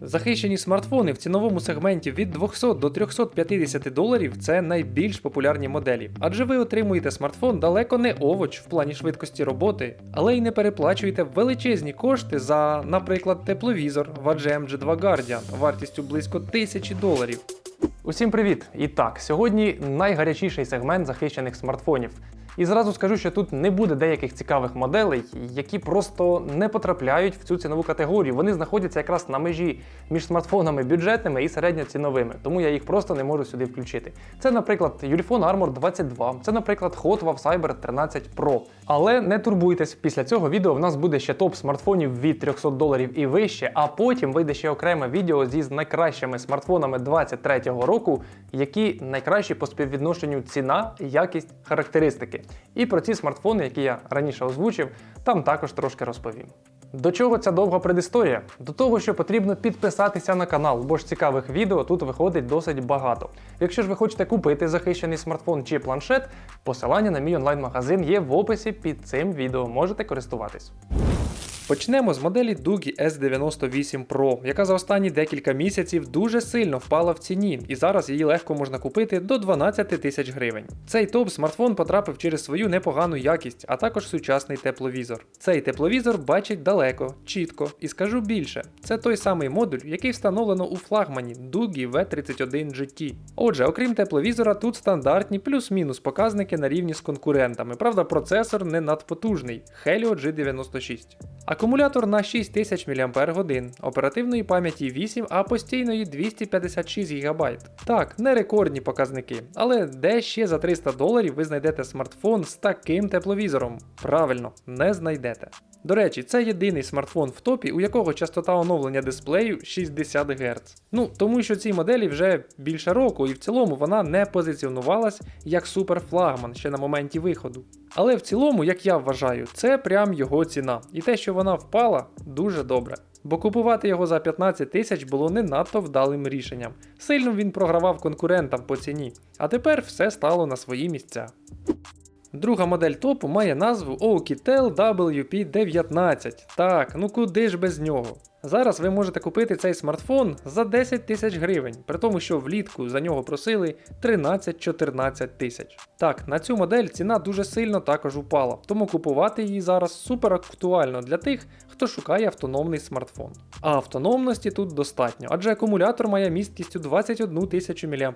Захищені смартфони в ціновому сегменті від 200 до 350 доларів це найбільш популярні моделі, адже ви отримуєте смартфон далеко не овоч в плані швидкості роботи, але й не переплачуєте величезні кошти за, наприклад, тепловізор AGM G2 Guardian вартістю близько 1000 доларів. Усім привіт! І так, сьогодні найгарячіший сегмент захищених смартфонів. І зразу скажу, що тут не буде деяких цікавих моделей, які просто не потрапляють в цю цінову категорію. Вони знаходяться якраз на межі між смартфонами бюджетними і середньоціновими, тому я їх просто не можу сюди включити. Це, наприклад, Ulefone Armor 22, це, наприклад, Hot Wav Cyber 13 Pro. Але не турбуйтесь, після цього відео в нас буде ще топ смартфонів від 300 доларів і вище, а потім вийде ще окреме відео зі найкращими смартфонами 23-го року, які найкращі по співвідношенню ціна, якість, характеристики. І про ці смартфони, які я раніше озвучив, там також трошки розповім. До чого ця довга предісторія? До того, що потрібно підписатися на канал, бо ж цікавих відео тут виходить досить багато. Якщо ж ви хочете купити захищений смартфон чи планшет, посилання на мій онлайн-магазин є в описі під цим відео. Можете користуватись. Почнемо з моделі Dugi S98 Pro, яка за останні декілька місяців дуже сильно впала в ціні, і зараз її легко можна купити до 12 тисяч гривень. Цей топ смартфон потрапив через свою непогану якість, а також сучасний тепловізор. Цей тепловізор бачить далеко, чітко і скажу більше, це той самий модуль, який встановлено у флагмані Dugi V31 GT. Отже, окрім тепловізора, тут стандартні плюс-мінус показники на рівні з конкурентами. Правда, процесор не надпотужний Helio G96. Акумулятор на 6000 мАч, оперативної пам'яті 8, а постійної 256 ГБ. Так, не рекордні показники, але де ще за 300 доларів ви знайдете смартфон з таким тепловізором? Правильно, не знайдете. До речі, це єдиний смартфон в топі, у якого частота оновлення дисплею 60 Гц. Ну, тому що цій моделі вже більше року, і в цілому вона не позиціонувалась як суперфлагман ще на моменті виходу. Але в цілому, як я вважаю, це прям його ціна. І те, що вона впала, дуже добре. Бо купувати його за 15 тисяч було не надто вдалим рішенням. Сильно він програвав конкурентам по ціні, а тепер все стало на свої місця. Друга модель топу має назву Oukitel WP19. Так, ну куди ж без нього? Зараз ви можете купити цей смартфон за 10 тисяч гривень, при тому, що влітку за нього просили 13-14 тисяч. Так, на цю модель ціна дуже сильно також упала, тому купувати її зараз супер актуально для тих, хто шукає автономний смартфон. А автономності тут достатньо, адже акумулятор має місткістю 21 тисячу мАч.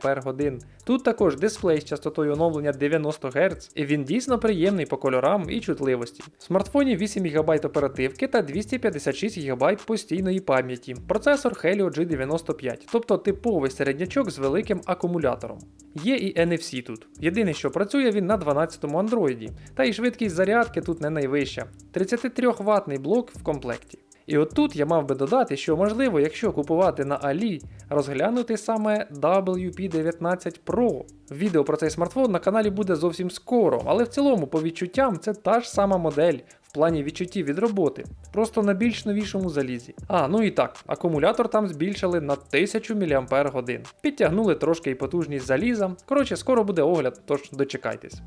Тут також дисплей з частотою оновлення 90 Гц, і він дійсно приємний по кольорам і чутливості. В смартфоні 8 ГБ оперативки та 256 ГБ постійної пам'яті. Процесор Helio G95, тобто типовий середнячок з великим акумулятором. Є і NFC тут. Єдине, що працює він на 12-му Android, та і швидкість зарядки тут не найвища. 33 ватний блок в комплекті. І от тут я мав би додати, що можливо, якщо купувати на Алі, розглянути саме WP19 Pro. Відео про цей смартфон на каналі буде зовсім скоро, але в цілому, по відчуттям, це та ж сама модель в плані відчуттів від роботи, просто на більш новішому залізі. А, ну і так, акумулятор там збільшили на 1000 мАч. Підтягнули трошки і потужність заліза. Коротше, скоро буде огляд, тож дочекайтесь.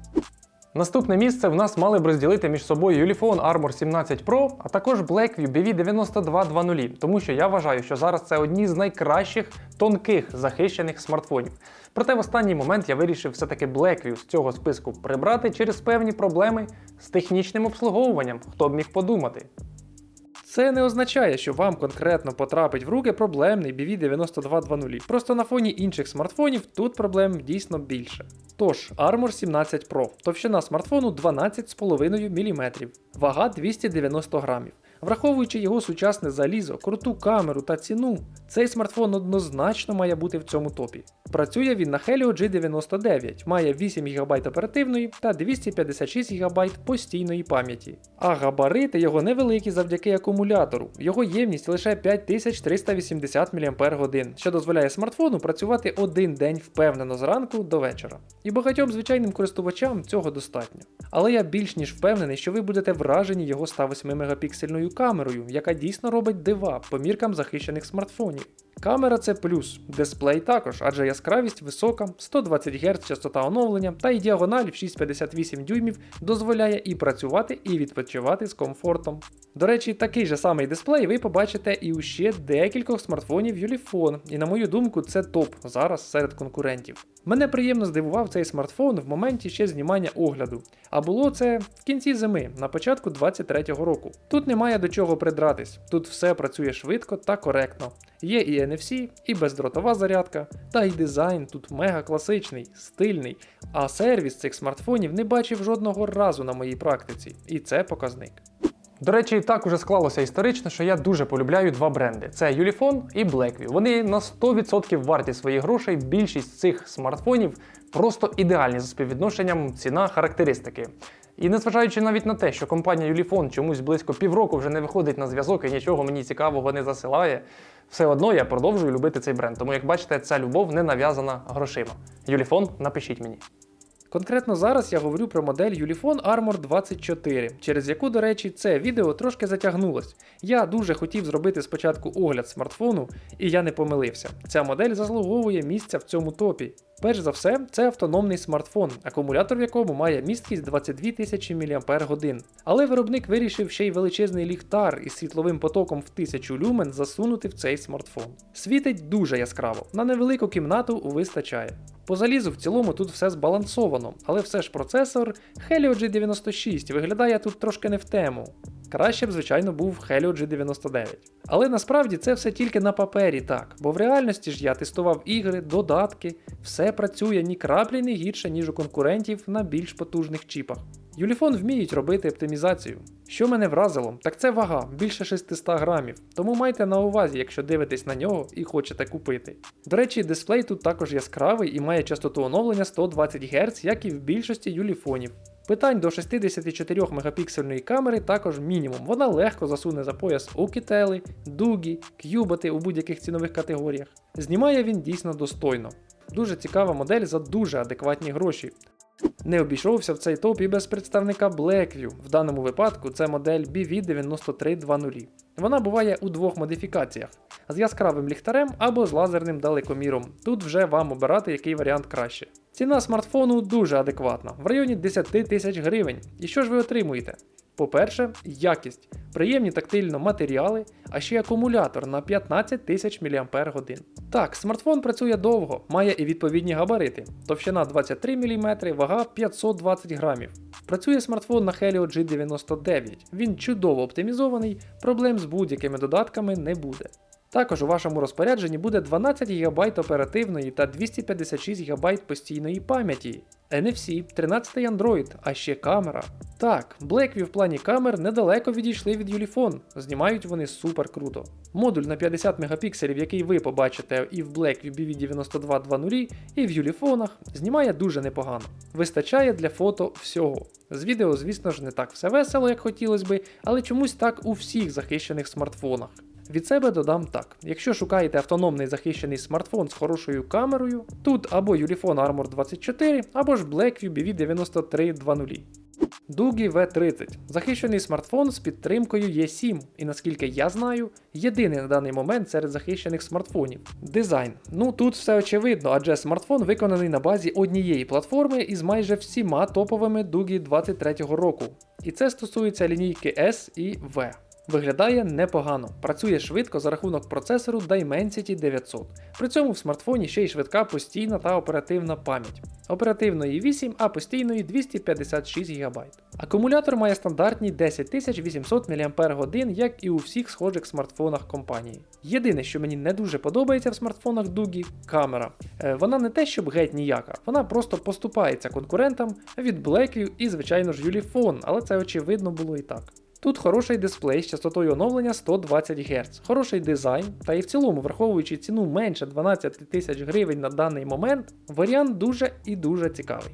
Наступне місце в нас мали б розділити між собою Uliphone Armor 17 Pro, а також Blackview BV9220, тому що я вважаю, що зараз це одні з найкращих тонких захищених смартфонів. Проте в останній момент я вирішив все-таки Blackview з цього списку прибрати через певні проблеми з технічним обслуговуванням, хто б міг подумати. Це не означає, що вам конкретно потрапить в руки проблемний BV9220. Просто на фоні інших смартфонів тут проблем дійсно більше. Тож, Armor 17 Pro, товщина смартфону 12,5 мм, вага 290 грамів. Враховуючи його сучасне залізо, круту камеру та ціну, цей смартфон однозначно має бути в цьому топі. Працює він на Helio G99, має 8 ГБ оперативної та 256 ГБ постійної пам'яті. А габарити його невеликі завдяки акумулятору. Його ємність лише 5380 мАч, що дозволяє смартфону працювати один день впевнено зранку до вечора. І багатьом звичайним користувачам цього достатньо. Але я більш ніж впевнений, що ви будете вражені його 108 мегапіксельною камерою, яка дійсно робить дива по міркам захищених смартфонів. Камера це плюс, дисплей також, адже яскравість висока, 120 Гц частота оновлення та й діагональ в 6,58 дюймів дозволяє і працювати, і відпочивати з комфортом. До речі, такий же самий дисплей ви побачите і у ще декількох смартфонів Ulefone, і на мою думку, це топ зараз серед конкурентів. Мене приємно здивував цей смартфон в моменті ще знімання огляду, а було це в кінці зими, на початку 23-го року. Тут немає до чого придратись, тут все працює швидко та коректно. Є і NFC, і бездротова зарядка, та й дизайн тут мега класичний, стильний, а сервіс цих смартфонів не бачив жодного разу на моїй практиці, і це показник. До речі, так уже склалося історично, що я дуже полюбляю два бренди: це Ulefone і Blackview. Вони на 100% варті своїх грошей. Більшість цих смартфонів просто ідеальні за співвідношенням ціна характеристики. І незважаючи навіть на те, що компанія Юліфон чомусь близько півроку вже не виходить на зв'язок і нічого мені цікавого не засилає, все одно я продовжую любити цей бренд. Тому, як бачите, ця любов не нав'язана грошима. Юліфон, напишіть мені. Конкретно зараз я говорю про модель Ulefone Armor 24, через яку, до речі, це відео трошки затягнулось. Я дуже хотів зробити спочатку огляд смартфону, і я не помилився. Ця модель заслуговує місця в цьому топі. Перш за все, це автономний смартфон, акумулятор в якому має місткість 22 тисячі мАч. Але виробник вирішив ще й величезний ліхтар із світловим потоком в 1000 люмен засунути в цей смартфон. Світить дуже яскраво, на невелику кімнату вистачає. По залізу в цілому тут все збалансовано, але все ж процесор Helio G96 виглядає тут трошки не в тему. Краще б, звичайно, був Helio G99. Але насправді це все тільки на папері так, бо в реальності ж я тестував ігри, додатки, все працює ні краплі не гірше, ніж у конкурентів на більш потужних чіпах. Юліфон вміють робити оптимізацію. Що мене вразило, так це вага більше 600 грамів, тому майте на увазі, якщо дивитесь на нього і хочете купити. До речі, дисплей тут також яскравий і має частоту оновлення 120 Гц, як і в більшості юліфонів. Питань до 64 мегапіксельної камери також мінімум. Вона легко засуне за пояс окітели, дугі, к'юботи у будь-яких цінових категоріях. Знімає він дійсно достойно. Дуже цікава модель за дуже адекватні гроші. Не обійшовся в цей топ і без представника Blackview. В даному випадку це модель BV9320. Вона буває у двох модифікаціях: з яскравим ліхтарем або з лазерним далекоміром. Тут вже вам обирати, який варіант краще. Ціна смартфону дуже адекватна, в районі 10 тисяч гривень. І що ж ви отримуєте? По-перше, якість, приємні тактильно матеріали, а ще акумулятор на 15 тисяч мАч. Так, смартфон працює довго, має і відповідні габарити. Товщина 23 мм, вага 520 грамів. Працює смартфон на Helio G99. Він чудово оптимізований, проблем з будь-якими додатками не буде. Також у вашому розпорядженні буде 12 ГБ оперативної та 256 ГБ постійної пам'яті, NFC, 13 Android, а ще камера. Так, Blackview в плані камер недалеко відійшли від Ulefone, знімають вони супер круто. Модуль на 50 мегапікселів, який ви побачите і в Blackview BV9220, і в Ulefone, знімає дуже непогано. Вистачає для фото всього. З відео, звісно ж, не так все весело, як хотілося би, але чомусь так у всіх захищених смартфонах. Від себе додам так: якщо шукаєте автономний захищений смартфон з хорошою камерою, тут або Ulefone Armor 24, або ж Blackview BV9320. Дугі V30 захищений смартфон з підтримкою E7, і наскільки я знаю, єдиний на даний момент серед захищених смартфонів. Дизайн. Ну тут все очевидно, адже смартфон виконаний на базі однієї платформи із майже всіма топовими Дугі 23-го року. І це стосується лінійки S і V. Виглядає непогано, працює швидко за рахунок процесору Dimensity 900. При цьому в смартфоні ще й швидка постійна та оперативна пам'ять. Оперативної 8, а постійної 256 ГБ. Акумулятор має стандартні 10800 мАч, як і у всіх схожих смартфонах компанії. Єдине, що мені не дуже подобається в смартфонах Дугі камера. Е, вона не те, щоб геть ніяка, вона просто поступається конкурентам від Blackview і, звичайно ж, Ulefone, але це очевидно було і так. Тут хороший дисплей з частотою оновлення 120 Гц, хороший дизайн, та і в цілому, враховуючи ціну менше 12 тисяч гривень на даний момент, варіант дуже і дуже цікавий.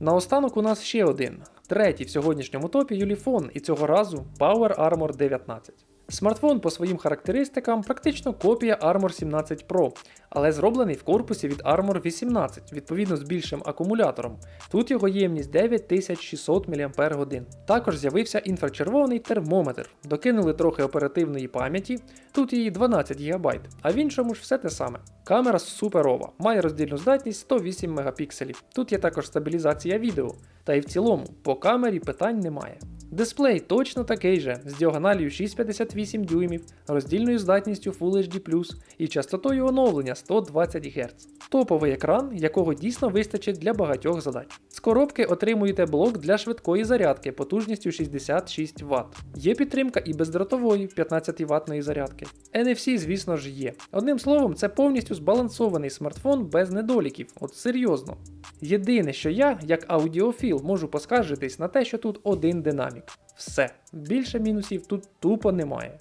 Наостанок у нас ще один, третій в сьогоднішньому топі юліфон, і цього разу Power Armor 19. Смартфон по своїм характеристикам практично копія Armor 17 Pro, але зроблений в корпусі від Armor 18, відповідно з більшим акумулятором. Тут його ємність 9600 мАч. Також з'явився інфрачервоний термометр, докинули трохи оперативної пам'яті, тут її 12 ГБ, а в іншому ж все те саме. Камера суперова, має роздільну здатність 108 мегапікселів. Тут є також стабілізація відео. Та й в цілому, по камері питань немає. Дисплей точно такий же, з діагоналію 6,58 дюймів, роздільною здатністю Full HD+, і частотою оновлення 120 Гц. Топовий екран, якого дійсно вистачить для багатьох задач. З коробки отримуєте блок для швидкої зарядки потужністю 66 Вт. Є підтримка і бездротової 15 ватної зарядки. NFC, звісно ж, є. Одним словом, це повністю збалансований смартфон без недоліків, от серйозно. Єдине, що я, як аудіофіл, можу поскаржитись на те, що тут один динамік. Все. Більше мінусів тут тупо немає.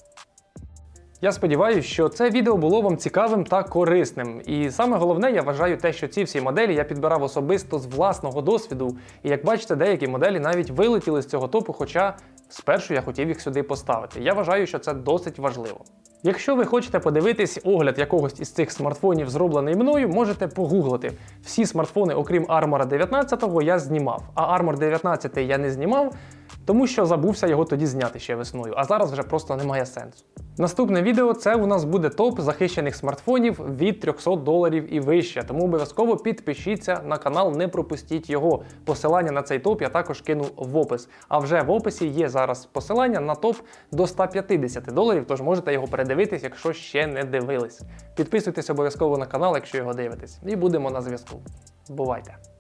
Я сподіваюся, що це відео було вам цікавим та корисним. І саме головне, я вважаю те, що ці всі моделі я підбирав особисто з власного досвіду. І як бачите, деякі моделі навіть вилетіли з цього топу, хоча спершу я хотів їх сюди поставити. Я вважаю, що це досить важливо. Якщо ви хочете подивитись огляд якогось із цих смартфонів, зроблений мною, можете погуглити. Всі смартфони, окрім Armor 19, я знімав, а Armor 19 я не знімав, тому що забувся його тоді зняти ще весною, а зараз вже просто немає сенсу. Наступне відео це у нас буде топ захищених смартфонів від 300 доларів і вище. Тому обов'язково підпишіться на канал, не пропустіть його. Посилання на цей топ я також кину в опис. А вже в описі є зараз посилання на топ до 150 доларів, тож можете його передивитись, якщо ще не дивились. Підписуйтесь обов'язково на канал, якщо його дивитесь, і будемо на зв'язку. Бувайте!